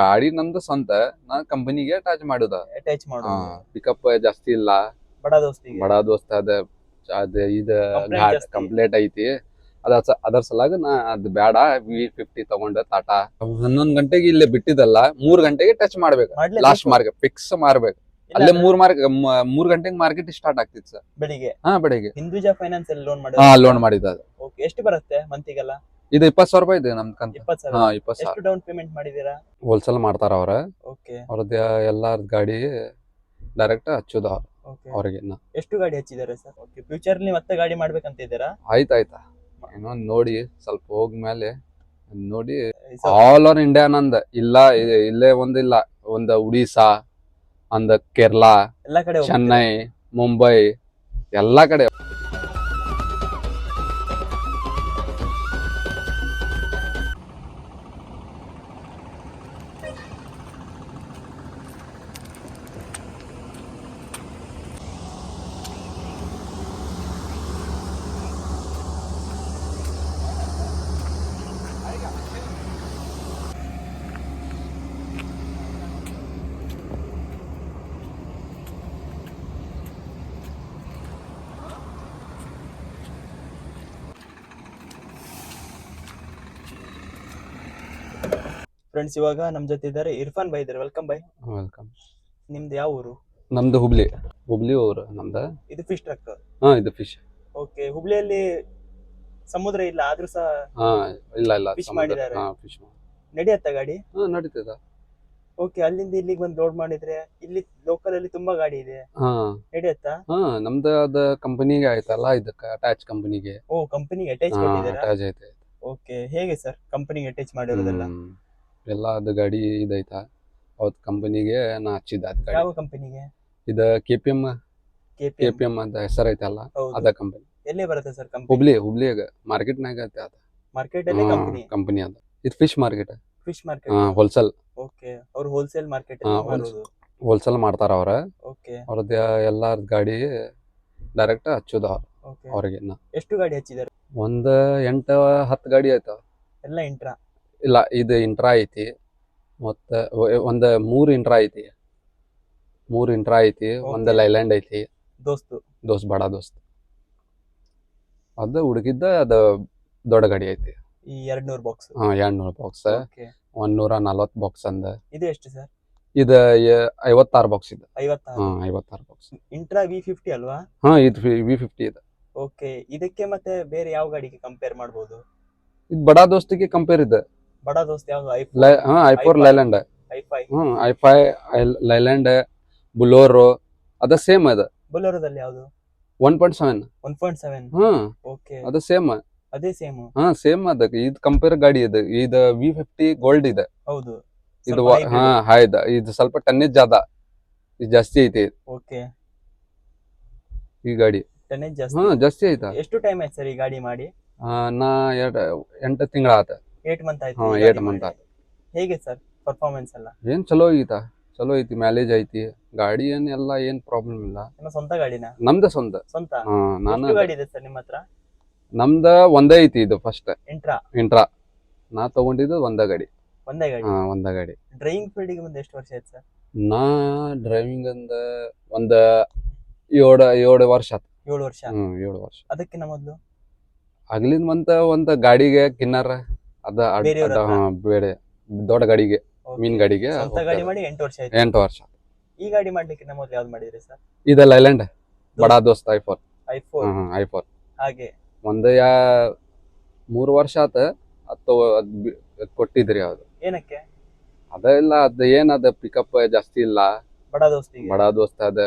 ಗಾಡಿ ನಮ್ದು ಸ್ವಂತ ನಾ ಕಂಪನಿಗೆ ಅಟ್ಯಾಚ್ ಮಾಡುದ. ಅಟ್ಯಾಚ್ ಮಾಡೋದು. ಪಿಕಪ್ ಜಾಸ್ತಿ ಇಲ್ಲ. ಬಡ ದೋಸ್ತಿಗೆ. ಬಡ ದೋಸ್ತ ಅದ ಅದ ಇದ ಘಾಟ್. ಕಂಪ್ಲೇಂಟ್ ಐತಿ. ಅದ ಅದರ ಸಲಾಗ ನಾ ಅದ್ ಬೇಡ ವಿ ಫಿಫ್ಟಿ ತಗೊಂಡ ಟಾಟಾ ಹನ್ನೊಂದ್ ಗಂಟೆಗೆ ಇಲ್ಲೇ ಬಿಟ್ಟಿದಲ್ಲ ಮೂರ್ ಗಂಟೆಗೆ ಟಚ್ ಮಾಡ್ಬೇಕು. ಲಾಸ್ಟ್ ಮಾರ್ಕ್ ಫಿಕ್ಸ್ ಮಾರ್ಬೇಕು. ಅಲ್ಲೇ ಮೂರ್ ಮಾರ್ಕ್ ಮೂರ್ ಗಂಟೆಗೆ ಮಾರ್ಕೆಟ್ ಸ್ಟಾರ್ಟ್ ಆಗ್ತಿತ್ತು ಸರ್. ಬೆಳಿಗ್ಗೆ. ಹಾ ಬೆಳಿಗ್ಗೆ. ಹಿಂದೂಜಾ ಫೈನಾನ್ಸ್ ಅಲ್ಲಿ ಲೋನ್ ಹಾ ಲೋನ್ ಮಾಡಿದ. ಓಕೆ ಎಷ್ಟು ಬರುತ್ತೆ ಮಂತಿಗೆಲ್ಲ ಇದು ಇಪ್ಪತ್ ಸಾವಿರ ರೂಪಾಯಿ ಇದೆ ನಮ್ ಕಂತ. ಇಪ್ಪತ್ ಸಾವಿರ? ಹಾ ಸಾವಿರ ಎಷ್ಟು ಡೌನ್ ಪೇಮೆಂಟ್ ಮಾಡಿದೀರಾ ಹೋಲ್ಸೇಲ್ ಮಾಡ್ತಾರ ಅವ್ರ. ಓಕೆ ಅವ್ರದ್ದು ಎಲ್ಲಾರ ಗಾಡಿ ಡೈರೆಕ್ಟ್ ಹಚ್ಚುದ ಓಕೆ ಅವ್ರಿಗೆ ಇನ್ನ. ಎಷ್ಟು ಗಾಡಿ ಹಚ್ಚಿದ್ದಾರೆ ಸರ್? ಓಕೆ ಫ್ಯೂಚರ್ ಅಲ್ಲಿ ಮತ್ತೆ ಗಾಡಿ ಮಾಡ್ಬೇಕಂತ ಇದ್ದೀರಾ? ಆಯ್ತಾಯ್ತಾ ಏನೋ ನೋಡಿ ಸ್ವಲ್ಪ ಹೋಗ್ಮೇಲೆ ನೋಡಿ. ಆಲ್ ಓವರ್ ಇಂಡಿಯಾ ನಂದ. ಇಲ್ಲ ಇ- ಇಲ್ಲೇ ಒಂದಿಲ್ಲ ಒಂದ್ ಉಡಿಸಾ ಅಂದ ಕೇರಳ ಎಲ್ಲ ಕಡೆ ಹೋಗ್ತೀರಾ? ಚೆನ್ನೈ ಮುಂಬೈ ಎಲ್ಲಾ ಕಡೆ. ಫ್ರೆಂಡ್ಸ್ ಇವಾಗ ನಮ್ ಜೊತೆ ಇದ್ದಾರೆ ಇರ್ಫಾನ್ ಬೈ ಇದ್ದಾರೆ. ವೆಲ್ಕಮ್ ಬೈ. ವೆಲ್ಕಮ್ ನಿಮ್ದು ಯಾವ ಊರು? ನಮ್ದು ಹುಬ್ಳಿ. ಹುಬ್ಳಿ ಊರು ನಮ್ದು. ಇದು ಫಿಶ್ ಟ್ರಕ್ ಹಾ ಇದು ಫಿಶ್ ಓಕೆ ಹುಬ್ಳಿಯಲ್ಲಿ ಸಮುದ್ರ ಇಲ್ಲ ಆದ್ರೂ ಸಹ ಹಾ ಇಲ್ಲ ಇಲ್ಲ ಫಿಶ್. ಮಾಡಿದ್ದಾರೆ. ಹಾ ಫಿಶ್ ನಡೆಯತ್ತ ಗಾಡಿ? ಹಾ ನಡೀತದ. ಓಕೆ ಅಲ್ಲಿಂದ ಇಲ್ಲಿಗೆ ಬಂದು ಲೋಡ್ ಮಾಡಿದ್ರೆ ಇಲ್ಲಿ ಲೋಕಲ್ ಅಲ್ಲಿ ತುಂಬಾ ಗಾಡಿ ಇದೆ. ಹಾ. ನಡೆಯತ್ತಾ? ಹಾ ನಮ್ದು ಅದ ಕಂಪನಿಗೆ ಆಯ್ತಲ್ಲ ಇದಕ್ಕ ಅಟ್ಯಾಚ್ ಕಂಪನಿಗೆ ಓ ಕಂಪನಿಗೆ ಅಟ್ಯಾಚ್ ಮಾಡಿದ್ದಾರೆ ಅಟ್ಯಾಚ್ ಐತೆ ಓಕೆ ಹೇಗೆ ಸರ್ ಕಂಪನಿಗೆ ಅಟ್ಯಾಚ್ ಮಾಡಿರೋದೆಲ್ಲ. ಎಲ್ಲ ಅದು ಗಾಡಿ ಇದೈತಾ? ಅವತ್ ಕಂಪನಿಗೆ ನಾ ಹಚ್ಚಿದ್ದ ಅದ್ ಗಾಡಿ. ಯಾವ ಕಂಪನಿಗೆ ಇದ K P M K P M ಅಂತ ಹೆಸರು ಐತಲ್ಲ ಅದ ಹೌದು ಕಂಪನಿ ಎಲ್ಲಿ ಬರುತ್ತೆ ಸರ್ ಕಂಪನಿ ಹುಬ್ಳಿ ಹುಬ್ಳಿಯಾಗ ಮಾರ್ಕೆಟ್ನಾಗ ಐತೆ ಅದ. ಮಾರ್ಕೆಟ್ ಅಲ್ಲಿ ಕಂಪನಿ ಕಂಪನಿ ಅದ. ಇದು fish market fish market wholesale okay ಅವ್ರು ಹೋಲ್ಸೇಲ್ ಮಾರ್ಕೆಟ್ ಹಾ, ಮಾರೋದು ಹೋಲ್ಸೇಲ್ ಮಾಡ್ತಾರ ಅವ್ರ. ಓಕೆ ಅವ್ರದ್ದು ಎಲ್ಲಾರ್ ಗಾಡಿ ಡೈರೆಕ್ಟ್ ಹಚ್ಚುದ ಓಕೆ ಅವ್ರಿಗೆ. ಎಷ್ಟು ಗಾಡಿ ಹಚ್ಚಿದ್ದಾರೆ ಒಂದ್ ಎಂಟ ಹತ್ತು ಗಾಡಿ ಆಯ್ತಾವ ಎಲ್ಲ ಇಂಟ್ರಾ ಇಲ್ಲ ಇದು ಇಂಟ್ರಾ ಐತಿ. ಮತ್ತ ಒಂದು ಮೂರು ಇಂಟ್ರಾ ಐತಿ. ಮೂರ್ ಇಂಟ್ರಾ ಐತಿ ಒಂದ್ ಲೈಲ್ಯಾಂಡ್ ಐತಿ. ದೋಸ್ತು. ದೋಸ್ತ್ ಬಡ ದೋಸ್ತ್. ಅದ ಹುಡುಗಿದ್ದ ಅದ ದೊಡ್ಡ ಗಾಡಿ ಐತಿ. ಈ ಎರಡ್ ನೂರ್ ಬಾಕ್ಸ್ ಹಾ ಎರಡ್ ನೂರ್ ಬಾಕ್ಸ್ ಒಂದ್ ನೂರ ನಲ್ವತ್ ಬಾಕ್ಸ್ ಅಂದ. ಇದು ಎಷ್ಟು ಸರ್? ಇದ ಐವತ್ತಾರು ಬಾಕ್ಸ್ ಇದೆ. ಹಾ ಐವತ್ತಾರು ಐವತ್ತಾರು ಬಾಕ್ಸ್ ಇಂಟ್ರಾ ವಿ ಫಿಫ್ಟಿ ಅಲ್ವಾ? ಹಾ ಇದು ವಿ ಫಿಫ್ಟಿ ಇದೆ. ಓಕೆ ಇದಕ್ಕೆ ಮತ್ತೆ ಬೇರೆ ಯಾವ ಗಾಡಿಗೆ ಕಂಪೇರ್ ಮಾಡಬಹುದು ಇದು ಬಡ ದೋಸ್ತಿಗೆ ಕಂಪೇರ್ ಇದೆ. ಬಡ ದೋಸ್ತ್ ಯಾವ್ದು? I four? i5. Leyland. Hmm I five Leyland ಬುಲೋರ್ ಅದ ಸೇಮ್ ಅದ. ಬುಲೋರದಲ್ಲಿ ಯಾವ್ದು? One point seven. One point seven? ಹ್ಮ್ ಓಕೆ. ಅದ ಸೇಮ್. ಅದೇ ಸೇಮ್. ಹಾ ಸೇಮ್ ಅದ. ಇದು ಕಂಪೇರ್ ಗಾಡಿ ಇದೆ. ಇದು ವಿ ಫಿಫ್ಟಿ ಗೋಲ್ಡ್ ಇದೆ. ಹೌದು. ಇದು ಹಾ ಹಾಯ್ದ ಇದು ಸ್ವಲ್ಪ ಟನ್ನೇಜ್ ಜಾದ ಇದು ಜಾಸ್ತಿ ಐತಿ. ಓಕೆ. ಈ ಗಾಡಿ. ಟನ್ನೇಜ್ ಹಾ ಜಾಸ್ತಿ. ಜಾಸ್ತಿ ಐತ. ಎಷ್ಟು ಟೈಮ್ ಆಯ್ತು ಸರ್ ಈ ಗಾಡಿ ಮಾಡಿ? ನಾ ಎಂಟು ತಿಂಗಳ ಆತ. ಏಟ್ ಮಂತ್ ಆಯ್ತು ಹಾ ಏಟ್ ಮಂತ್. ಆತ ಹೇಗೆ ಸರ್ ಪರ್ಫಾರ್ಮೆನ್ಸ್ ಎಲ್ಲ? ಏನ್ ಚಲೋ ಐತ? ಚಲೋ ಐತಿ ಮ್ಯಾಲೇಜ್ ಐತಿ. ಗಾಡಿ ಏನ್ ಎಲ್ಲ ಏನ್ ಪ್ರಾಬ್ಲಮ್ ಇಲ್ಲ. ನಿಮ್ಮ ಸ್ವಂತ ಗಾಡಿನ? ನಮ್ದ ಸ್ವಂತ. ಸ್ವಂತ? ಹಾ ನಾನು ಎಷ್ಟು ಗಾಡಿ ಇದೆ ಸರ್ ನಿಮ್ಮ ಹತ್ರ? ನಮ್ದ ಒಂದೇ ಐತಿ ಇದು ಫಸ್ಟ್ ಇಂಟ್ರಾ ಇಂಟ್ರಾ ನಾ ತಗೊಂಡಿದ್ದು ಒಂದ ಗಾಡಿ. ಒಂದೇ ಗಾಡಿ? ಹಾ ಒಂದ ಗಾಡಿ. ಡ್ರೈವಿಂಗ್ ಫೀಲ್ಡಿಗೆ ಬಂದು ಎಷ್ಟು ವರ್ಷ ಆಯ್ತು ಸರ್ ನಾ ಡ್ರೈವಿಂಗ್ ಅಂದ ಒಂದ ಏಳ ಏಳು ವರ್ಷ ಆತ್. ಏಳು ವರ್ಷ? ಹ್ಮ್ ಏಳು ವರ್ಷ. ಅದಕ್ಕಿಂತ ಮೊದಲು? ಆಗ್ಲಿಂದ ಮಂತ ಒಂದ್ ಗಾಡಿಗೆ ಕಿನ್ನರ. ಅದ ಬೇರೆಯವ್ರ ಹತ್ರ? ಬೇರೆ ದೊಡ್ಡ ಗಾಡಿಗೆ ಮೀನ್ ಗಾಡಿಗೆ ಸ್ವಂತ. ಗಾಡಿ ಮಾಡಿ ಎಂಟು ವರ್ಷ ಆಯ್ತು. ಎಂಟು ವರ್ಷ. ಈ ಗಾಡಿ ಮಾಡ್ಲಿಕ್ಕೆ ಮೊದಲು ಯಾವ್ದು ಮಾಡಿದ್ರಿ ಸರ್? ಇದ Leyland Bada Dost I iPhone I four I four ಹಾಗೆ. ಒಂದ್ ಯಾ ಮೂರ್ ವರ್ಷ ಆತ ಅತ್ತು ಅದ್ ಬಿ- ಅದ್ ಕೊಟ್ಟಿದ್ರಿ ಅದು ಏನಕ್ಕೆ? ಅದ ಇಲ್ಲ ಅದ ಏನ್ ಅದ ಪಿಕಪ್ ಜಾಸ್ತಿ ಇಲ್ಲ. ಬಡ ದೋಸ್ತಿಗೆ? ಬಡಾ ದೋಸ್ತ ಅದ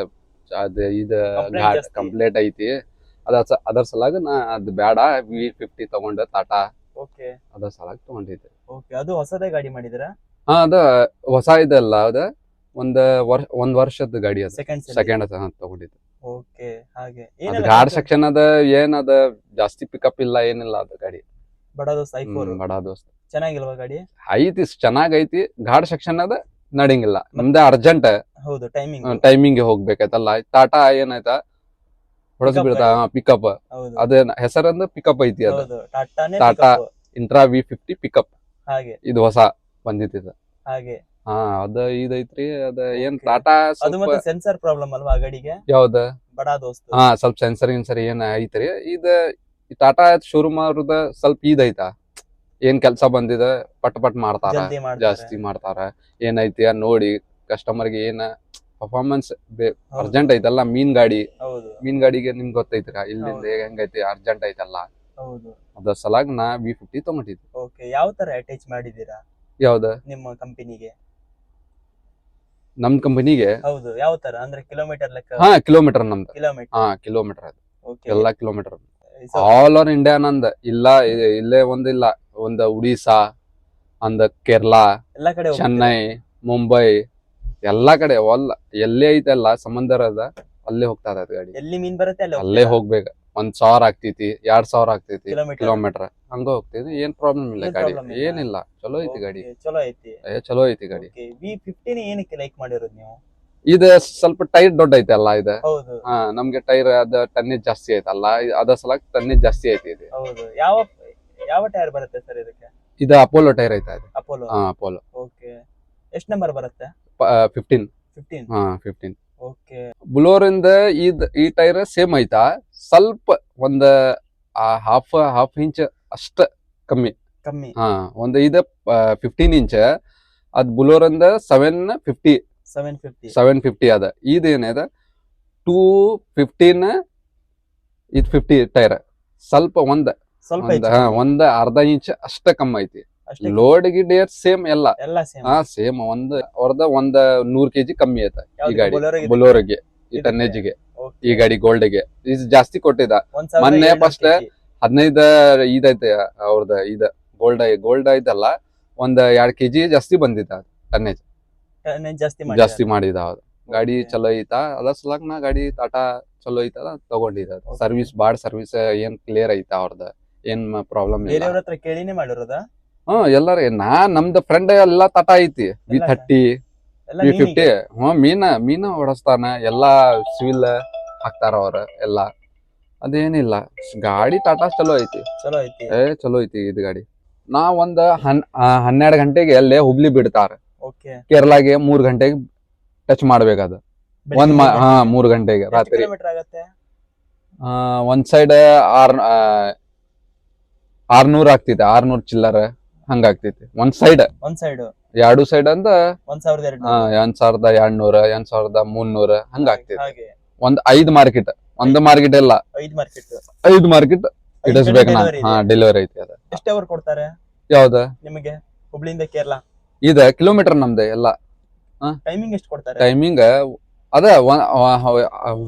ಅದ ಇದ Complaint ಜಾಸ್ತಿ. ಕಂಪ್ಲೇಂಟ್ ಐತಿ. ಅದ ಸ- ಅದರ ಸಲಾಗ ನಾ ಅದ್ ಬೇಡ ವಿ ಫಿಫ್ಟಿ ತಗೊಂಡ ಟಾಟಾ ಓಕೆ ಅದ್ರ ಸಲಾಗ ತಗೊಂಡಿದ್ದೆ. ಓಕೆ ಅದು ಹೊಸದೇ ಗಾಡಿ ಮಾಡಿದಿರಾ ಹಾ ಅದ ಹೊಸ ಇದಲ್ಲ ಅದ ಒಂದ್ ವರ್ಷ ಒಂದ್ ವರ್ಷದ ಗಾಡಿ ಅದ. ಸೆಕೆಂಡ್ ಸೆಕೆಂಡ್ ತಗೊಂಡಿದ್ದೆ. ಓಕೆ ಹಾಗೆ. ಅದ್ ಏನೆಲ್ಲ ಗಾಡ್? ಸೆಕ್ಷನ್ ಅದ ಏನ್ ಅದ ಜಾಸ್ತಿ ಪಿಕಪ್ ಇಲ್ಲ ಏನಿಲ್ಲ ಅದ ಗಾಡಿ. ಬಡ ದೋಸ್ತ ಐಫೋರ್ ಫೋರ್. ಬಡ ದೋಸ್ತ ಚೆನ್ನಾಗಿಲ್ವಾ ಗಾಡಿ? ಐತಿ ಚೆನ್ನಾಗೈತಿ ಗಾಡ್ ಸೆಕ್ಷನ್ ಅದ ನಡಿಂಗಿಲ್ಲ. ನಮ್ದ ಅರ್ಜೆಂಟ್ ಹೌದು ಟೈಮಿಂಗ್ ಟೈಮಿಂಗ್ ಹೋಗ್ಬೇಕೈತಲ್ಲ ಟಾಟಾ ಏನಾಯ್ತಾ? ಹೊಡೆದ್ Pickup ಬಿಡ್ತಾ ಪಿಕಪ್ ಹೌದು. ಅದ ಹೆಸರಂದ ಪಿಕಪ್ ಐತಿ ಅದ. ಹೌದು ಟಾಟಾನೇ Tata. pickup. Intra V fifty pickup ಹಾಗೆ. ಇದು ಹೊಸ ಬಂದಿತ್ತು ಹಾಗೆ. ಹಾ ಅದ ಇದೈತ್ರಿ ಅದ ಏನ್. ಟಾಟಾ ಅದು ಮತ್ತೆ ಸೆನ್ಸರ್ ಪ್ರಾಬ್ಲಮ್ ಅಲ್ವಾ ಗಾಡಿಗೆ? ಯಾವ್ದ? ಬಡಾ ದೋಸ್ತ. ಹಾ ಸ್ವಲ್ಪ ಸೆನ್ಸರ್ ಗಿನ್ಸರ್ ಏನ್ ಐತ್ರಿ ಇದ ಟಾಟಾ ಶೋರೂಮ್ ಅವ್ರದ ಸ್ವಲ್ಪ ಇದೈತಾ. ಏನ್ ಕೆಲ್ಸ ಬಂದಿದ ಪಟ್ ಪಟ್ ಮಾಡ್ತಾರ. ಜಾಸ್ತಿ ಮಾಡ್ತಾರ. ಏನೈತಿ ನೋಡಿ ಕಸ್ಟಮರ್ಗೆ ಏನ ಪರ್ಫಾರ್ಮೆನ್ಸ್. ಅರ್ಜೆಂಟ್ ಐತಲ್ಲ ಮೀನ್ ಗಾಡಿ. ಮೀನ್ ಗಾಡಿಗೆ ನಿಮ್ಗೆ ಗೊತ್ತೈತ್ರ ಇಲ್ಲಿಂದ. ಹೆಂಗೈತಿ ಅರ್ಜೆಂಟ್ ಐತಲ್ಲ. ಹೌದು. ಅದ್ರ ಸಲಾಗ್ ನಾ ವಿ ಫಿಫ್ಟಿ ತಗೊಂಡಿದ್ದೆ. ಓಕೆ ಯಾವ ತರ ಅಟ್ಯಾಚ್ ಮಾಡಿದೀರಾ ಯಾವ್ದ? ನಿಮ್ಮ ಕಂಪನಿಗೆ ನಮ್ ಕಂಪನಿಗೆ ಹೌದು ಯಾವ ತರ? ಅಂದ್ರೆ ಕಿಲೋಮೀಟರ್ ಲೆಕ್ಕ? ಹಾ ಕಿಲೋಮೀಟರ್ ನಮ್ದು. ಕಿಲೋಮೀಟರ್ ಹಾ ಕಿಲೋಮೀಟರ್ ಅದು. ಓಕೆ ಎಲ್ಲಾ ಕಿಲೋಮೀಟರ್ ಆಲ್ ಓವರ್ ಇಂಡಿಯಾ ನಂದ. ಇಲ್ಲ ಇ- ಇಲ್ಲೇ ಒಂದಿಲ್ಲ. ಒಂದ ಉಡಿಸಾ ಅಂದ ಕೇರಳ ಎಲ್ಲಾ ಕಡೆ ಹೋಗ್ತೀರಾ? ಚೆನ್ನೈ ಮುಂಬೈ ಎಲ್ಲಾ ಕಡೆ ಒಲ್ಲ ಎಲ್ಲೇ ಐತಲ್ಲ ಸಮುದ್ರ ಅದ ಅಲ್ಲೇ ಹೋಗ್ತಾ ಅದ ಗಾಡಿ. ಎಲ್ಲಿ ಮೀನ್ ಬರುತ್ತೆ ಅಲ್ಲಿ ಅಲ್ಲೇ ಹೋಗ್ಬೇಕ. ಒಂದ್ ಸಾವಿರ ಆಗ್ತೈತಿ ಎರಡ್ ಸಾವಿರ ಆಗ್ತೈತಿ ಕಿಲೋಮೀಟರ್ ಕಿಲೋಮೀಟರ್ ಹಂಗ ಹೋಗ್ತೈತಿ ಏನ್ ಪ್ರಾಬ್ಲಮ್ ಇಲ್ಲ ಏನ್ ಗಾಡಿ. problem ಇಲ್ಲ. ಏನಿಲ್ಲ. ಚಲೋ ಐತಿ ಗಾಡಿ. ಚಲೋ ಐತಿ. ಏ ಚಲೋ ಐತಿ ಗಾಡಿ. ವಿ ಫಿಫ್ಟಿನ ಏನಕ್ಕೆ ಲೈಕ್ ಮಾಡಿರೋದು ನೀವು? ಇದ ಸ್ವಲ್ಪ ಟೈರ್ ದೊಡ್ಡ ಐತೆ ಅಲ್ಲ ಇದ? ಹೌದು. ಹಾ ನಮ್ಗೆ ಟೈರ್ ಅದ ಟನ್ನೇಜ್ ಜಾಸ್ತಿ ಐತಲ್ಲ ಇದ್- ಅದ ಸಲಕ್ ಟನ್ನಿ ಜಾಸ್ತಿ ಐತಿ ಇದು. ಹೌದು. ಯಾವ ಯಾವ ಟೈರ್ ಬರುತ್ತೆ ಸರ್ ಇದಕ್ಕೆ? ಇದು ಅಪೋಲೋ ಟೈರ್ ಐತೆ ಅದು. ಅಪೋಲೋ ಹಾ ಅಪೋಲೋ ಓಕೆ ಎಷ್ಟು ನಂಬರ್ ಬರುತ್ತೆ? ಫಿಫ್ಟೀನ್ ಫಿಫ್ಟೀನ್ ಹಾ ಫಿಫ್ಟೀನ್ ಬುಲೋರಿಂದ ಇದ್ ಈ ಟೈರ್ ಸೇಮ್ ಐತಾ? ಸ್ವಲ್ಪ ಒಂದ ಹಾಫ್ ಹಾಫ್ ಇಂಚ್ ಅಷ್ಟ ಕಮ್ಮಿ. ಕಮ್ಮಿ. ಹಾ ಒಂದ್ ಇದ ಫಿಫ್ಟೀನ್ ಇಂಚ್ ಅದ್ ಬುಲೋರಿಂದ seven fifty seven fifty seven fifty ಅದ. ಇದೇನಿದೆ ಟೂ ಫಿಫ್ಟೀನ್ ಇದ್ ಫಿಫ್ಟಿ ಟೈರ್. ಸ್ವಲ್ಪ ಒಂದ್. ಸ್ವಲ್ಪ ಒಂದ ಅರ್ಧ ಇಂಚ್ ಅಷ್ಟ ಕಮ್ಮಿ ಐತಿ. ಅಷ್ಟೇ ಗಿಡ್ ಏರ್ ಸೇಮ್ ಎಲ್ಲ. ಎಲ್ಲ ಸೇಮ್ ಹಾ ಸೇಮ್ ಒಂದ್ ಅವ್ರದ ಒಂದ್ ನೂರ್ ಕೆಜಿ ಕಮ್ಮಿ ಐತ ಈ ಗಾಡಿ. ಬೊಲೊರೋಗೆ ಈ ಟನ್ನೇಜ್ಗೆ ಈ ಗಾಡಿ ಗೋಲ್ಡ್ಗೆ ಇದು ಜಾಸ್ತಿ ಕೊಟ್ಟಿದ. ಮೊನ್ನೆ ಫಸ್ಟ್. ಹದಿನೈದ ಇದೈತೆ ಅವ್ರದ ಇದ ಗೋಲ್ಡ್ ಗೋಲ್ಡ್ ಐತಲ್ಲ ಒಂದ್ ಎರಡ್ ಕೆಜಿ ಜಾಸ್ತಿ ಬಂದಿದ್ದ ಟನ್ನೇಜ್ ಜಾಸ್ತಿ ಮಾಡಿ ಜಾಸ್ತಿ ಮಾಡಿದ ಅವ್ರ ಗಾಡಿ ಚಲೋ ಐತಾ? ಅದ ಸಲಕ್ ನಾ ಗಾಡಿ ಟಾಟಾ ಚಲೋ ಐತದ ತಗೊಂಡಿದ ಸರ್ವಿಸ್ ಬಾಡ್ ಸರ್ವಿಸ್ ಏನ್ ಕ್ಲಿಯರ್ ಐತಾ ಅವ್ರದ? ಏನ್ ಪ್ರಾಬ್ಲಮ್ ಇಲ್ಲ. ಕೇಳಿನೇ ಮಾಡಿರೋದಾ? ಹ್ಮ್ ಎಲ್ಲಾರ ನಾ ನಮ್ದ ಫ್ರೆಂಡ್ ಎಲ್ಲಾ ತಟ ಐತಿ. V thirty V? ಫಿಫ್ಟಿ ಹ್ಮ್ ಮೀನ ಮೀನ ಹೊಡಸ್ತಾನ ಎಲ್ಲಾ ಸಿವಿಲ್ ಹಾಕ್ತಾರ ಅವ್ರ ಎಲ್ಲಾ. ಅದೇನಿಲ್ಲ. ಗಾಡಿ ಟಾಟಾ ಚಲೋ ಐತಿ. ಚಲೋ ಐತಿ. ಏ ಚಲೋ ಐತಿ ಇದ್ ಗಾಡಿ. ನಾ ಒಂದ್ ಹನ್ ಹನ್ನೆರಡು ಗಂಟೆಗೆ ಅಲ್ಲೇ ಹುಬ್ಳಿ ಬಿಡ್ತಾರ. ಕೇರಳಗೆ ಮೂರ್ ಗಂಟೆಗೆ ಟಚ್ ಮಾಡ್ಬೇಕದ ಒಂದ್ ಹಾ ಮೂರ್ ಗಂಟೆಗೆ ರಾತ್ರಿ. ಒಂದ್ ಸೈಡ್ ಆರ್ ಆರ್ನೂರ್ ಆಗ್ತೈತಿ ಆರ್ನೂರ್ ಚಿಲ್ಲರ. ಹಂಗ ಆಗ್ತೈತಿ ಒಂದ್ ಸೈಡ್ ಒಂದ್ ಸೈಡ್ ಎರಡು ಸೈಡ್ ಅಂದ ಒಂದ್ ಸಾವಿರದ ಎರಡು ಆ, ಸಾವಿರದ ಎರಡ್ನೂರ ಎರಡ್ ಸಾವಿರದ ಮುನ್ನೂರ ಹಂಗ ಆಗ್ತೈತಿ ಹಾಗೆ. ಒಂದ್ ಐದ್ ಮಾರ್ಕೆಟ್ ಒಂದ್ ಮಾರ್ಕೆಟ್ ಇಲ್ಲ. ಐದ್ ಮಾರ್ಕೆಟ್ ಐದ್ ಮಾರ್ಕೆಟ್ ಇಡಿಸ್ಬೇಕು ನಾ ಹಾ ಡೆಲಿವರಿ ಐತಿ ಅದ. ಎಷ್ಟು ಅವರ್ ಕೊಡ್ತಾರೆ? ಯಾವ್ದ? ನಿಮಗೆ? ಹುಬ್ಳಿಯಿಂದ ಕೇರಳ? ಇದ ಕಿಲೋಮೀಟರ್ ನಮ್ದು ಎಲ್ಲ. ಟೈಮಿಂಗ್ ಎಷ್ಟು ಕೊಡ್ತಾರೆ? ಟೈಮಿಂಗ್ ಅದ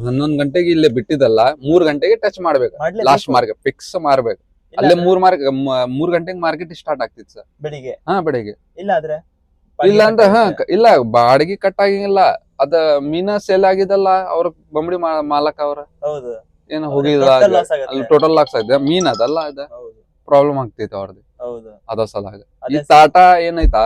ಹನ್ನೊಂದ್ ಗಂಟೆಗೆ ಇಲ್ಲೇ ಬಿಟ್ಟಿದಲ್ಲ ಮೂರ್ ಗಂಟೆಗೆ ಟಚ್ ಮಾಡ್ಬೇಕು. ಮಾಡ್ಲೇಬೇಕು. ಲಾಸ್ಟ್ ಮಾರ್ಕ್ ಫಿಕ್ಸ್ ಮಾರ್ಬೇಕು ಅಲ್ಲೇ ಮೂರ್ ಮಾರ್ಕ್ ಮೂರ್ ಗಂಟೆಗೆ ಮಾರ್ಕೆಟ್ ಸ್ಟಾರ್ಟ್ ಆಗ್ತಿತ್ತು ಸರ್. ಬೆಳಿಗ್ಗೆ? ಹಾ ಬೆಳಿಗ್ಗೆ. ಇಲ್ಲ ಆದ್ರೆ ಇಲ್ಲ ಅಂದ್ರೆ ಹಾ ಇಲ್ಲ ಬಾಡಿಗೆ ಕಟ್ ಆಗಿಲ್ಲ. ಅದ ಮೀನ ಸೇಲ್ ಆಗಿದಲ್ಲ ಅವ್ರ ಬಂಬಡಿ ಮಾಲಕ ಅವ್ರ. ಹೌದು. ಏನ್ ಹೋಗಿಲ್ಲ ಅಲ್ಲಿ ಟೋಟಲ್ ಲಾಕ್ಸ್ ಆಗಿದೆ. ಮೀನ್ ಅದಲ್ಲ ಅದ. ಪ್ರಾಬ್ಲಮ್ ಆಗ್ತೈತೆ ಅವ್ರದ್ದು ಹೌದು. ಅದ ಸಲಾಗ ಈ ಟಾಟಾ ಏನೈತಾ?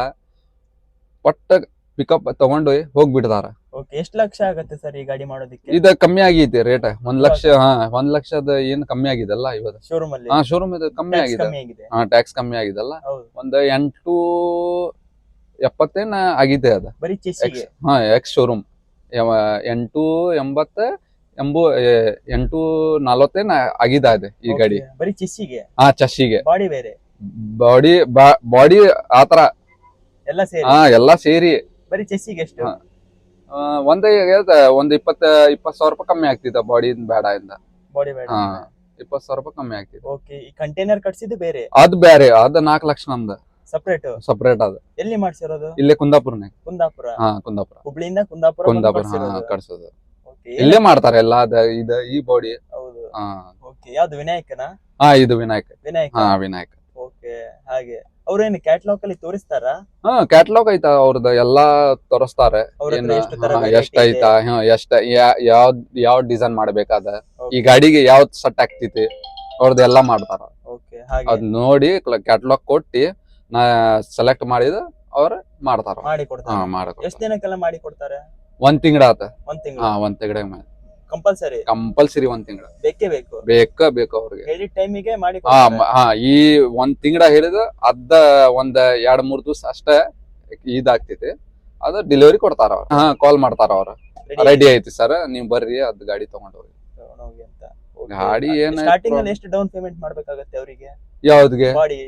ಒಟ್ಟ ಪಿಕಪ್ ತಗೊಂಡು ಹೋಗ್ಬಿಡ್ತಾರ ಓಕೆ ಎಷ್ಟು ಲಕ್ಷ ಆಗುತ್ತೆ ಸರ್ ಈ ಗಾಡಿ ಮಾಡೋದಕ್ಕೆ? ಇದು ಕಮ್ಮಿ ಆಗಿದೆ ರೇಟ್ ಒಂದ್ ಲಕ್ಷ ಹಾ ಒಂದ್ ಲಕ್ಷದ ಏನ್ ಕಮ್ಮಿ ಆಗಿದಲ್ಲ ಇವತ್ತು ಶೋರೂಮ್ ಅಲ್ಲಿ ಹಾ ಶೋರೂಮ್ ಇದು ಕಮ್ಮಿ Tax ಆಗಿದೆ. ಕಮ್ಮಿ ಆಗಿದೆ. ಹಾ ಟ್ಯಾಕ್ಸ್ ಕಮ್ಮಿ ಆಗಿದಲ್ಲ. ಹೌದು. ಒಂದ್ ಎಂಟು ಎಪ್ಪತ್ತೇನ ಆಗಿದೆ ಅದ. ಬರೀ ಚೆಸ್ಸಿಗೆ ಎಕ್ಸ್ ಹಾ ಎಕ್ಸ್ ಶೋರೂಮ್ ಎಂಟು ಎಂಬತ್ತ ಎಂಬು ಏ, ಎಂಟು ನಲವತ್ತೇನ ಆಗಿದೆ ಅದ ಈ ಗಾಡಿ. ಬರೀ ಚೆಸ್ಸಿಗೆ ಹಾ ಚಸ್ಸಿಗೆ ಬಾಡಿ ಬೇರೆ? ಬಾಡಿ ಬಾಡಿ ಆತರ ಎಲ್ಲ ಸೇರಿ? ಹಾ ಎಲ್ಲಾ ಸೇರಿ. ಬರೀ ಚೆಸ್ಸಿಗೆ ಎಷ್ಟು? ಹಾ. ಒಂದ್ ಒಂದ್ ಇಪ್ಪತ್ತ ಇಪ್ಪತ್ ಸಾವಿರ ರೂಪಾಯಿ ಕಮ್ಮಿ ಆಗ್ತಿದ್ದ ಬಾಡಿ ಬೇಡ ಇಂದ. ಬಾಡಿ ಬೇಡ. ಹಾ ಇಪ್ಪತ್ ಸಾವಿರ ರೂಪಾಯಿ ಕಮ್ಮಿ ಆಗ್ತಿತ್ತು ಓಕೆ ಈ ಕಂಟೈನರ್ ಕಟ್ಸಿದ್ದು ಬೇರೆ? ಅದ್ ಬೇರೆ ಅದ್ ನಾಲ್ಕು ಲಕ್ಷ ನಮ್ದು. ಸಪರೇಟ್ ಸಪರೇಟ್ ಅದ. ಎಲ್ಲಿ ಮಾಡ್ಸಿರೋದು? ಇಲ್ಲೇ ಕುಂದಾಪುರನೇ. ಕುಂದಾಪುರ? ಹಾ ಕುಂದಾಪುರ. ಹುಬ್ಳಿಯಿಂದ ಕುಂದಾಪುರ ಕುಂದಾಪುರ ಹಾ. ಕಡ್ಸೋದು ಇಲ್ಲೇ ಮಾಡ್ತಾರೆ ಎಲ್ಲ ಅದ ಇದ ಈ ಬಾಡಿ ಹೌದು. ಹಾ. ಓಕೆ ಯಾವ್ದು ವಿನಾಯಕನ? ಹಾ ಇದು ವಿನಾಯಕ. ವಿನಾಯಕ? ಹಾ ವಿನಾಯಕ. ಓಕೆ ಹಾಗೆ. ಅವ್ರೇನು ಕ್ಯಾಟ್ಲಾಗ್ ಅಲ್ಲಿ ತೋರಿಸ್ತಾರ? ಹಾ ಕ್ಯಾಟ್ಲಾಗ್ ಐತ ಅವ್ರದ್ದು ಎಲ್ಲಾ ತೋರಿಸ್ತಾರೆ. ಐತ ಎಷ್ಟು ತರ ಹಾ, ಎಷ್ಟ್ ಐತಾ ಹಾ ಎಷ್ಟ ಯಾ- ಯಾವ್ದ್ ಯಾವ ಡಿಸೈನ್ ಮಾಡ್ಬೇಕಾದ? ಈ ಗಾಡಿಗೆ ಯಾವ್ದ್ ಸೆಟ್ ಆಗ್ತೈತಿ ಅವ್ರದ್ದು ಎಲ್ಲಾ ಮಾಡ್ತಾರ. ಓಕೆ ಹಾಗೆ. ಅದ್ ನೋಡಿ ಕ್ಯಾಟ್ಲಾಗ್ ಕೊಟ್ಟಿ ನಾ ಸೆಲೆಕ್ಟ್ ಮಾಡಿದ ಅವ್ರ ಮಾಡ್ತಾರ. ಮಾಡಿ ಹಾ ಕೊಡ್ತಾರೆ. ದಿನಕ್ಕೆಲ್ಲ ಮಾಡಿ ಕೊಡ್ತಾರೆ? ಒಂದ್ ತಿಂಗಳ ಆತ. ಒಂದ್ ಹಾ ತಿಂಗಳು ಒಂದ್ ತಿಂಗಳ ಕಂಪಲ್ಸರಿ. ಕಂಪಲ್ಸರಿ ಒಂದ್ ತಿಂಗಳ. ಬೇಕೇ ಬೇಕು. ಬೇಕ ಬೇಕು ಅವ್ರಿಗೆ. ಹೇಳಿದ ಟೈಮಿಗೆ ಮಾಡಿ ಹಾ ಮ- ಹಾ ಈ ಒಂದ್ ತಿಂಗಳ ಹೇಳಿದ ಅದ್ದ ಒಂದ್ ಎರಡ್ ಮೂರ್ ದಿವಸ ಅಷ್ಟೇ ಇದಾಗ್ತೈತಿ ಅದ ಡೆಲಿವರಿ ಕೊಡ್ತಾರ ಅವ್ರ. ಹಾ ಕಾಲ್ ಮಾಡ್ತಾರ ಅವ್ರ. ರೆಡಿ ಐತಿ ಸರ್ ನೀವ್ ಬರ್ರಿ ಅದ್ ಗಾಡಿ ತಗೊಂಡ್ ಹೋಗಿ. ಅಂತ. ಗಾಡಿ ಏನ್ ಸ್ಟಾರ್ಟಿಂಗ್ ಅಲ್ಲಿ ಎಷ್ಟು ಡೌನ್ ಪೇಮೆಂಟ್ ಮಾಡ್ಬೇಕಾಗತ್ತೆ ಅವರಿಗೆ? ಯಾವ್ದ್ಗೆ? ಬಾಡಿ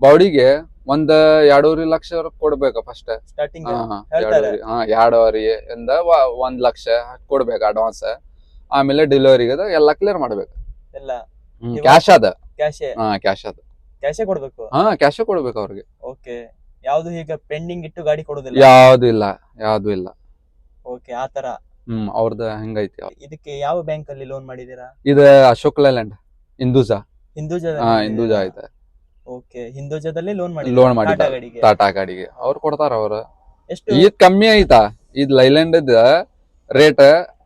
ಬಾಡಿಗೆ ಒಂದ್ ಎರಡೂವರೆ ಲಕ್ಷ ಕೊಡ್ಬೇಕು ಫಸ್ಟ್ ಸ್ಟಾರ್ಟಿಂಗ್ ಹಾ ಹೇಳ್ತಾರೆ. ಎರಡೂವರೆ ಹಾ ಎರಡೂವರೆ ಇಂದ ವ- ಒಂದ್ ಲಕ್ಷ ಕೊಡ್ಬೇಕು ಅಡ್ವಾನ್ಸ್ ಆಮೇಲೆ ಡೆಲಿವರಿಗೆ ಎಲ್ಲಾ ಕ್ಲಿಯರ್ ಮಾಡ್ಬೇಕು. ಎಲ್ಲ. ಇವಾಗ- ಕ್ಯಾಶ್ ಅದ ಕ್ಯಾಶೆ ಹಾ ಕ್ಯಾಶ್ ಅದ ಕ್ಯಾಶೆ ಕೊಡ್ಬೇಕು? ಹಾ ಕ್ಯಾಶ್ ಕೊಡ್ಬೇಕು ಅವ್ರಿಗೆ. ಓಕೆ ಯಾವ್ದು ಈಗ ಪೆಂಡಿಂಗ್ ಇಟ್ಟು ಗಾಡಿ ಕೊಡೋದಿಲ್ಲ? ಯಾವ್ದು ಇಲ್ಲ ಯಾವ್ದು ಇಲ್ಲ. ಓಕೆ ಆತರ ಹ್ಮ್ ಅವ್ರದ್ದು ಹೆಂಗೈತಿ. ಇದಕ್ಕೆ ಯಾವ ಬ್ಯಾಂಕ್ ಅಲ್ಲಿ ಲೋನ್ ಮಾಡಿದೀರಾ ಇದು ಅಶೋಕ್ ಲೈಲ್ಯಾಂಡ್ ಹಿಂದೂಜಾ. ಹಿಂದೂಜಾ ಹಾ ಹಿಂದೂಜಾ ಐತೆ. ಓಕೆ ಹಿಂದೂಜಾದಲ್ಲಿ ಲೋನ್ ಮಾಡಿ ಲೋನ್ ಮಾಡಿ ಟಾಟಾ ಗಾಡಿಗೆ? ಟಾಟಾ ಗಾಡಿಗೆ. ಅವ್ರು ಕೊಡ್ತಾರ ಅವ್ರ. ಎಷ್ಟು? ಇದ್ ಕಮ್ಮಿ ಐತಾ? ಇದ್ ಲೈಲ್ಯಾಂಡ್ ರೇಟ್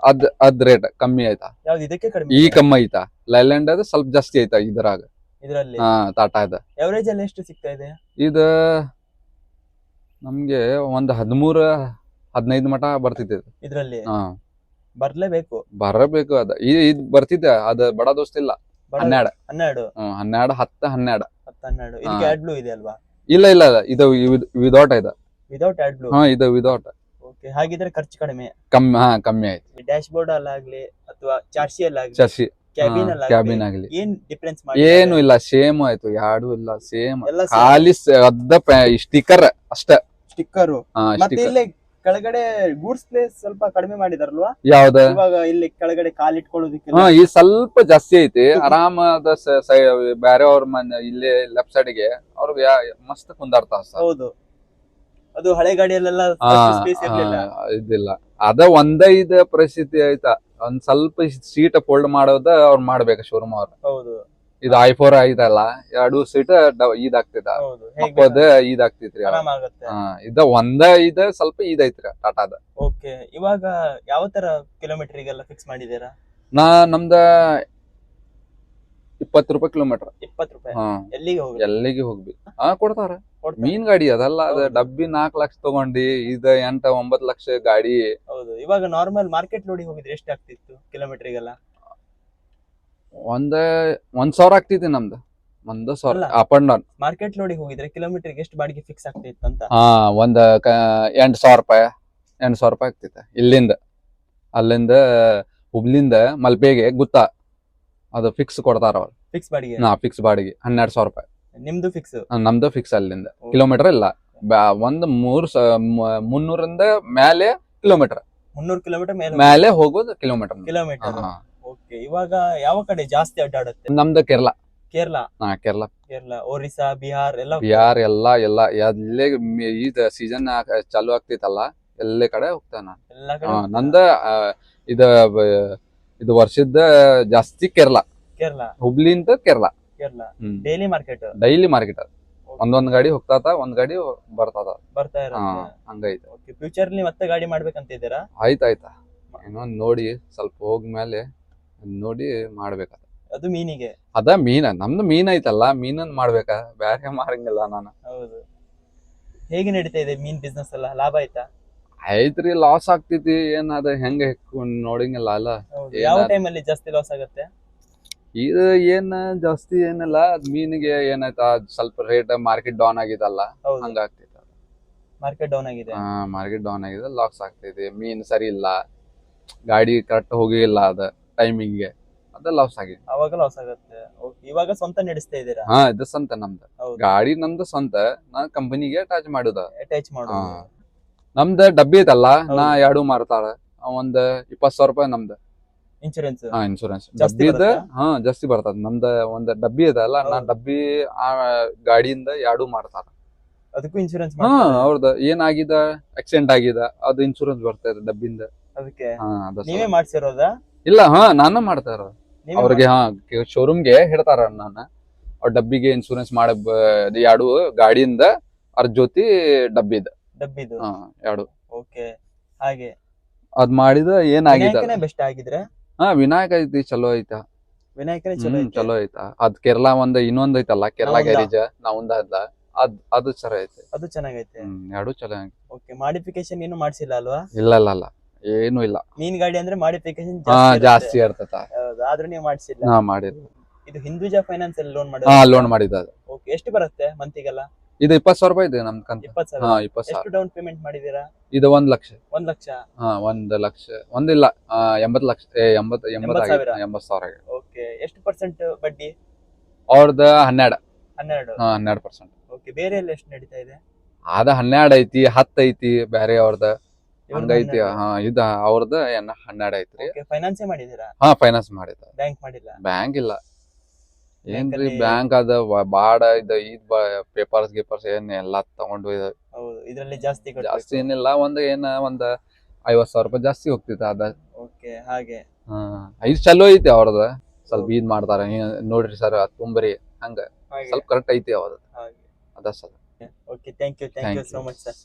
ಅದ್ ಅದ್ ರೇಟ್ ಕಮ್ಮಿ ಆಯ್ತಾ? ಯಾವ್ದು ಇದಕ್ಕೆ ಈ ಕಮ್ಮಿ ಐತಾ ಲೈಲ್ಯಾಂಡ್ ಅದ ಸ್ವಲ್ಪ ಜಾಸ್ತಿ ಐತಾ ಇದ್ರಾಗ? ಇದರಲ್ಲಿ? ಹಾ ಟಾಟಾ ಅದ ಎವರೇಜ್ ಅಲ್ಲಿ ಎಷ್ಟು ಸಿಗ್ತಾ ಇದೆ? ಇದ ನಮ್ಗೆ ಒಂದ್ ಹದಿಮೂರ ಹದಿನೈದು ಮಟ ಬರ್ತಿತ್ತು ಇದು. ಇದರಲ್ಲಿ? ಹಾ. ಬರ್ಲೇಬೇಕು? ಬರಬೇಕು ಅದ. ಈ- ಇದ್ ಬರ್ತಿದ್ದೆ ಅದ ಬಡ ದೋಸ್ತ ಇಲ್ಲ. ಬಡ- ಹನ್ನೆರಡು. ಹನ್ನೆರಡು? ಹ್ಮ್ ಹನ್ನೆರಡು ಹತ್ತ ಹನ್ನೆರಡು. ಹತ್ತು ಹನ್ನೆರಡು ಇದಕ್ಕೆ ಹಾ. ಆಡ್ ಬ್ಲೂ ಇದೆ ಅಲ್ವಾ ಇಲ್ಲ ಇಲ್ಲ ಇಲ್ಲ, ಇದು ವಿದೌಟ್ ಇದೆ. ವಿದೌಟ್ ಆಡ್ ಬ್ಲೂ ಹಾ ಇದು ವಿದೌಟ್. ಓಕೆ ಹಾಗಿದ್ರೆ ಖರ್ಚು ಕಡಿಮೆ. ಕಮ್ಮಿ ಹಾ ಕಮ್ಮಿ ಆಯ್ತು. ಡ್ಯಾಶ್ ಬೋರ್ಡ್ ಅಲ್ಲಾಗ್ಲಿ ಅಥವಾ ಚಾರ್ಸಿ ಅಲ್ಲಾಗ್ಲಿ ಚರ್ಸಿ ಕ್ಯಾಬಿನ್ ಅಲ್ಲಿ ಕ್ಯಾಬಿನ್ ಆಗ್ಲಿ. ಏನ್ ಡಿಫ್ರೆನ್ಸ್ ಮಾಡಿ ಏನು ಇಲ್ಲ ಸೇಮ್ ಆಯ್ತು ಯಾರು ಇಲ್ಲ ಸೇಮ್ ಎಲ್ಲ ಖಾಲಿ ಸ- ಅದ್ದ ಸ್ಟಿಕರ್ ಅಷ್ಟ. ಸ್ಟಿಕ್ಕರ್ ಹಾ ಮತ್ತೆ ಸ್ಟಿಕರ್ ಇಲ್ಲಿ ಕೆಳಗಡೆ ಗೂಡ್ಸ್ ಪ್ಲೇಸ್ ಸ್ವಲ್ಪ ಕಡಿಮೆ ಮಾಡಿದಾರಲ್ವಾ? ಯಾವ್ದ? ಇವಾಗ ಇಲ್ಲಿ ಕೆಳಗಡೆ ಕಾಲಿಟ್ಕೊಳ್ಳೋದಕ್ಕೆ ಹಾ ಈ ಸ್ವಲ್ಪ ಜಾಸ್ತಿ ಐತಿ. ಆರಾಮದ ಬೇರೆ ಅವ್ರ ಮನೆ ಇಲ್ಲೇ ಲೆಫ್ಟ್ ಸೈಡ್ಗೆ ಅವ್ರಿಗೆ ಯಾ- ಮಸ್ತ್ ಕುಂದಾರ್ತಾವ ಸರ್. ಹೌದು. ಅದು ಹಳೆ ಗಾಡಿಯಲ್ಲೆಲ್ಲ ಇದಿಲ್ಲ ಅದ ಒಂದ ಇದ ಪರಿಸ್ಥಿತಿ ಆಯ್ತಾ. ಒಂದ್ ಸ್ವಲ್ಪ ಸೀಟ್ ಫೋಲ್ಡ್ ಮಾಡೋದ ಅವ್ರು ಮಾಡ್ಬೇಕು ಶೋರೂಮ್ ಅವ್ರ. ಹೌದು. ಇದು ಐ ಫೋರ್ ಆಯ್ತಲ್ಲ ಎರಡು ಸೀಟ್ ಇದಾಗ್ತಿದ. ಮಕ್ಕೋದ ಇದಾಗ್ತಿತ್ರಿ ಇದ ಒಂದ ಇದ ಸ್ವಲ್ಪ ಇದೈತ್ರಿ ಟಾಟಾದ. ಓಕೆ ಇವಾಗ ಯಾವ ತರ ಕಿಲೋಮೀಟರ್ ಗೆಲ್ಲ ಫಿಕ್ಸ್ ಮಾಡಿದೀರಾ ನಾ ನಮ್ದ ಇಪ್ಪತ್ತು ರೂಪಾಯಿ ಕಿಲೋಮೀಟರ್ ಇಪ್ಪತ್ತು ರೂಪಾಯಿ? ಎಲ್ಲಿಗೆ ಹೋಗಿ ಎಲ್ಲಿಗೆ ಹೋಗ್ಬೇಕು? ಹಾ ಕೊಡ್ತಾರ. ಮೀನ್ ಗಾಡಿ ಅದಲ್ಲ ಅದ. ಡಬ್ಬಿ ನಾಲ್ಕ್ ಲಕ್ಷ ತಗೊಂಡಿ ಇದ ಎಂಟ ಒಂಬತ್ ಲಕ್ಷ ಗಾಡಿ. ಹೌದು ಇವಾಗ ನಾರ್ಮಲ್ ಮಾರ್ಕೆಟ್ ಲೋಡಿಗೆ ಹೋಗಿದ್ರೆ ಎಷ್ಟು ಆಗ್ತಿತ್ತು ಕಿಲೋಮೀಟರ್ಗೆಲ್ಲ ಒಂದ ಒಂದ್ ಸಾವಿರ ಆಗ್ತಿತ್ತು ನಮ್ದು. ಒಂದ್ ಸಾವಿರ ಅಪ್ ಅಂಡ್ ಡೌನ್ ಮಾರ್ಕೆಟ್ ಲೋಡಿಗೆ ಹೋಗಿದ್ರೆ ಕಿಲೋಮೀಟರ್ಗೆ ಎಷ್ಟು ಬಾಡಿಗೆ ಫಿಕ್ಸ್ ಆಗ್ತಿತ್ತು ಅಂತ? ಹಾ ಒಂದ್ ಎಂಟ್ ಸಾವಿರ ರೂಪಾಯಿ ಎಂಟ್ ಸಾವಿರ ರೂಪಾಯಿ ಆಗ್ತಿತ್ತು. ಇಲ್ಲಿಂದ ಅಲ್ಲಿಂದ ಹುಬ್ಳಿಂದ ಮಲ್ಪೆಗೆ ಗುತ್ತ. ಅದು ಫಿಕ್ಸ್ ಕೊಡ್ತಾರ ಅವ್ರು. ಫಿಕ್ಸ್ ಬಾಡಿಗೆ? ನಾ ಫಿಕ್ಸ್ ಬಾಡಿಗೆ ಹನ್ನೆರಡು ಸಾವಿರ ರೂಪಾಯಿ. ನಿಮ್ದು ಫಿಕ್ಸ್ ನಮ್ದು ಫಿಕ್ಸ್ ಅಲ್ಲಿಂದ. ಕಿಲೋಮೀಟರ್ ಇಲ್ಲ. ಬ್ಯಾ- ಒಂದ್ ಮೂರ್ ಸ- ಮ- ಮುನ್ನೂರಿಂದ ಮೇಲೆ ಕಿಲೋಮೀಟರ್ ಮುನ್ನೂರು ಕಿಲೋಮೀಟರ್ ಮೇಲೆ ಮೇಲೆ ಹೋಗೋದು ಕಿಲೋಮೀಟರ್ ಕಿಲೋಮೀಟರ್ ಓಕೆ ಇವಾಗ ಯಾವ ಕಡೆ ಜಾಸ್ತಿ ಅಡ್ಡಾಡುತ್ತೆ? ನಮ್ದು ಕೇರಳ. ಕೇರಳ? ಹಾ ಕೇರಳ. ಕೇರಳ ಒರಿಸ್ಸಾ ಬಿಹಾರ್ ಎಲ್ಲ ಬಿಹಾರ್ ಎಲ್ಲಾ ಎಲ್ಲಾ ಎಲ್ಲೇ ಮಿ- ಇದ್ ಸೀಸನ್ ಚಾಲು ಆಗ್ತೈತಲ್ಲ ಎಲ್ಲೇ ಕಡೆ ಹೋಗ್ತಾನ ಎಲ್ಲ ಕಡೆ ಹಾ? ನಂದ ಆ, ಇದ ಬ- ಇದು ವರ್ಷದ ಜಾಸ್ತಿ Kerala. Kerala. ಹುಬ್ಳಿಂದ Kerala. Kerala daily market daily market ಒಂದೊಂದ್ ಗಾಡಿ ಹೋಗ್ತಾತ ಒಂದ್ ಗಾಡಿ ಬರ್ತದ ಬರ್ತಾ ಇರೋದು ಹಂಗೈತೆ. ಓಕೆ ಫ್ಯೂಚರ್ ಅಲ್ಲಿ ಮತ್ತೆ ಗಾಡಿ ಮಾಡ್ಬೇಕಂತ ಇದ್ದೀರಾ? ಆಯ್ತ್ ಆಯ್ತಾ. ಇನ್ನೊಂದ್ ನೋಡಿ ಸ್ವಲ್ಪ ಹೋಗ್ಮೇಲೆ ನೋಡಿ ಮಾಡ್ಬೇಕ. ಅದು ಮೀನಿಗೆ? ಅದ ಮೀನ ನಮ್ದು ಮೀನ್ ಐತಲ್ಲ ಮೀನನ್ ಮಾಡ್ಬೇಕ. ಬ್ಯಾರೆ ಮಾರಂಗಿಲ್ಲ ನಾನು. ಹೌದು. ಹೇಗೆ ನಡೀತಾ ಇದೆ ಮೀನ್ ಬಿಸ್ನೆಸ್ ಎಲ್ಲ? ಲಾಭ ಆಯ್ತಾ? ಐತ್ರಿ ಲಾಸ್ ಆಗ್ತೈತಿ. ಏನ್ ಅದ ಹೆಂಗ ನೋಡಂಗಿಲ್ಲ ಅಲ್ಲ. ಯಾವ ಟೈಮ್ ಅಲ್ಲಿ ಜಾಸ್ತಿ ಲಾಸ್ ಆಗುತ್ತೆ? ಇದು ಏನ್ ಜಾಸ್ತಿ ಏನಲ್ಲ ಅದ್ ಮೀನಿಗೆ ಏನಾಯ್ತಾ ಸ್ವಲ್ಪ ರೇಟ್ ಮಾರ್ಕೆಟ್ ಡೌನ್ ಆಗಿದಲ್ಲ ಹಂಗ ಹಂಗಾಗ್ತೈತಿ ಮಾರ್ಕೆಟ್ ಡೌನ್ ಆಗಿದೆ. ಹಾ ಮಾರ್ಕೆಟ್ ಡೌನ್ ಆಗಿದೆ ಲಾಸ್ ಆಗ್ತೈತಿ ಮೀನ್ ಸರಿ ಇಲ್ಲ ಗಾಡಿ ಕರೆಕ್ಟ್ ಹೋಗಿಲ್ಲ ಅದ ಟೈಮಿಂಗ್ಗೆ ಅದ ಲಾಸ್ ಆಗಿದೆ. ಅವಾಗ ಲಾಸ್ ಆಗುತ್ತೆ. ಇವಾಗ ಸ್ವಂತ ನಡೆಸ್ತಾ ಇದ್ದೀರಾ? ಹಾ ಇದು ಸ್ವಂತ ನಮ್ದು. ಹೌದು. ಗಾಡಿ ನಮ್ದು ಸ್ವಂತ ನಾ ಕಂಪನಿಗೆ ಅಟ್ಯಾಚ್ ಮಾಡುದ. ಅಟ್ಯಾಚ್ ಮಾಡೋದು. ನಮ್ದ ಡಬ್ಬಿ ಐತಲ್ಲ ನಾ. ಎರಡು ಮಾರ್ತಾಳ ಒಂದ್ ಇಪ್ಪತ್ ಸಾವಿರ ರೂಪಾಯಿ ನಮ್ದು. ಇನ್ಶೂರೆನ್ಸ್ ಹಾ ಇನ್ಶೂರೆನ್ಸ್ ಜಾಸ್ತಿ ಡಬ್ಬಿದ ಹಾ ಜಾಸ್ತಿ ಬರ್ತದ ನಮ್ದ ಒಂದ್ ಡಬ್ಬಿ ಇದಲ್ಲ ನಾ. ಡಬ್ಬಿ ಆ ಗಾಡಿಯಿಂದ ಎರಡು ಮಾಡ್ತಾರ. ಅದಕ್ಕೂ ಇನ್ಶೂರೆನ್ಸ್ ಹಾ ಅವ್ರದ ಏನಾಗಿದ? ಆಕ್ಸಿಡೆಂಟ್ ಆಗಿದ. ಅದು ಇನ್ಶೂರೆನ್ಸ್ ಬರ್ತದೆ ಡಬ್ಬಿಂದ ಅದಕ್ಕೆ? ಹಾ ಅದ ನೀವೇ ಮಾಡ್ಸಿರೋದ? ಇಲ್ಲ ಹಾ ನಾನು ಮಾಡ್ತಾರ ಇರೋದು. ಅವ್ರಿಗೆ ಹಾ ಶೋರೂಮ್ಗೆ ಹೇಳ್ತಾರ ನಾನು ಅವ್ರ ಡಬ್ಬಿಗೆ ಇನ್ಶೂರೆನ್ಸ್ ಮಾಡ ಎರಡು ಗಾಡಿಯಿಂದ ಅವ್ರ ಜೊತೆ ಡಬ್ಬಿದ ಡಬ್ಬಿದು? ಹಾ ಎರಡು. ಓಕೆ. ಹಾಗೆ. ಅದ್ ಮಾಡಿದ ಏನಾಗಿದೆ ಬೆಸ್ಟ್ ಆಗಿದ್ರೆ? ಹಾ ವಿನಾಯಕ ಐತಿ ಚಲೋ ಐತ. ವಿನಾಯಕನೇ ಚಲೋ ಹ್ಮ್ ಐತೆ. ಚಲೋ ಐತ. ಅದ್ ಕೇರಳ ಒಂದ್ ಇನ್ನೊಂದ್ ಐತಲ್ಲ ಕೇರಳ ನಾವುಂದ. ಗ್ಯಾರೇಜ್ ನಾವುಂದ ಅದ ಅದ್ ಅದು ಚಲೋ ಐತೆ. ಅದು ಚೆನ್ನಾಗೈತೆ. ಹ್ಮ್ ಎರಡು ಚಲೋ ಐತೆ ಓಕೆ ಮಾಡಿಫಿಕೇಶನ್ ಏನು ಮಾಡ್ಸಿಲ್ಲ ಅಲ್ವಾ? ಇಲ್ಲ ಇಲ್ಲ ಇಲ್ಲ ಏನು ಇಲ್ಲ. ಮೀನ್ ಗಾಡಿ ಅಂದ್ರೆ ಮಾಡಿಫಿಕೇಶನ್ ಹಾ ಜಾಸ್ತಿ ಇರ್ತತ. ಹೌದು ಆದ್ರೂ ನೀವು ಮಾಡ್ಸಿಲ್ಲ. ಹಾ ಇದು ಹಿಂದೂಜಾ ಫೈನಾನ್ಸ್ ಅಲ್ಲಿ ಲೋನ್ ಹಾ ಮಾಡಿದ್ರೆ ಲೋನ್ ಮಾಡಿದ ಅದು. ಓಕೆ ಎಷ್ಟು ಬರುತ್ತೆ ಮಂತಿಗೆಲ್ಲ ಇದು ಇಪ್ಪತ್ತು ಸಾವಿರ ರೂಪಾಯಿ ಇದೆ ನಮ್ ಕಂತ. ಇಪ್ಪತ್ ಸಾವಿರ? ಹಾ ಇಪ್ಪತ್ತು ಸಾವಿರ. ಎಷ್ಟು ಡೌನ್ ಪೇಮೆಂಟ್ ಮಾಡಿದೀರಾ? ಇದು ಒಂದ್ ಲಕ್ಷ. ಒಂದ್ ಲಕ್ಷ? ಹಾ ಒಂದ್ ಲಕ್ಷ. ಒಂದಿಲ್ಲ ಆ, ಎಂಬತ್ ಲಕ್ಷ ಎಂಬತ್ ಎಂಬತ್ ಸಾವಿರ. ಎಂಬತ್ ಸಾವಿರ ಆಗಿದೆ. ಓಕೆ ಎಷ್ಟು ಪರ್ಸೆಂಟ್ ಬಡ್ಡಿ? ಅವ್ರದ್ದು ಹನ್ನೆರಡು. ಹನ್ನೆರಡು? ಹಾ ಹನ್ನೆರಡು ಪರ್ಸೆಂಟ್ ಓಕೆ ಬೇರೆ ಎಲ್ಲ ಎಷ್ಟು ನಡೀತಾ ಇದೆ? ಅದ ಹನ್ನೆರಡು ಐತಿ ಹತ್ತು ಐತಿ ಬೇರೆ ಅವ್ರದ್ದು ಹಂಗೈತಿ. ಹಾ ಇದ ಅವ್ರದ್ದು ಏನ ಹನ್ನೆರಡು ಐತ್ರಿ. ಫೈನಾನ್ಸೇ ಮಾಡಿದೀರಾ ಹಾ ಫೈನಾನ್ಸ್ ಮಾಡಿದ ಬ್ಯಾಂಕ್ ಮಾಡಿಲ್ಲ? ಬ್ಯಾಂಕ್ ಇಲ್ಲ. ಏನ್ರಿ ಬ್ಯಾಂಕ್ ಅದ ಬಾಡ ಇದ ಇದ್ ಪೇಪರ್ಸ್ ಗೀಪರ್ಸ್ ಏನ್ ಎಲ್ಲಾ ತಗೊಂಡು ಹೌದು ಇದ್ರಲ್ಲಿ ಜಾಸ್ತಿ ಜಾಸ್ತಿ ಏನಿಲ್ಲ ಒಂದ್ ಏನ ಒಂದ್ ಐವತ್ ಸಾವಿರ ರೂಪಾಯಿ ಜಾಸ್ತಿ ಹೋಗ್ತಿತ್ತ ಅದ ಓಕೆ ಹಾಗೆ. ಹಾ ಇದು ಚಲೋ ಐತಿ ಅವ್ರದ. ಸ್ವಲ್ಪ ಇದ್ ಮಾಡ್ತಾರ ನೋಡ್ರಿ ಸರ್ ತುಂಬ್ರಿ ಹಂಗ. ಸ್ವಲ್ಪ ಕರೆಕ್ಟ್ ಐತಿ ಅವ್ರದ್ದು ಅದ sir. Okay thank you thank you so much sir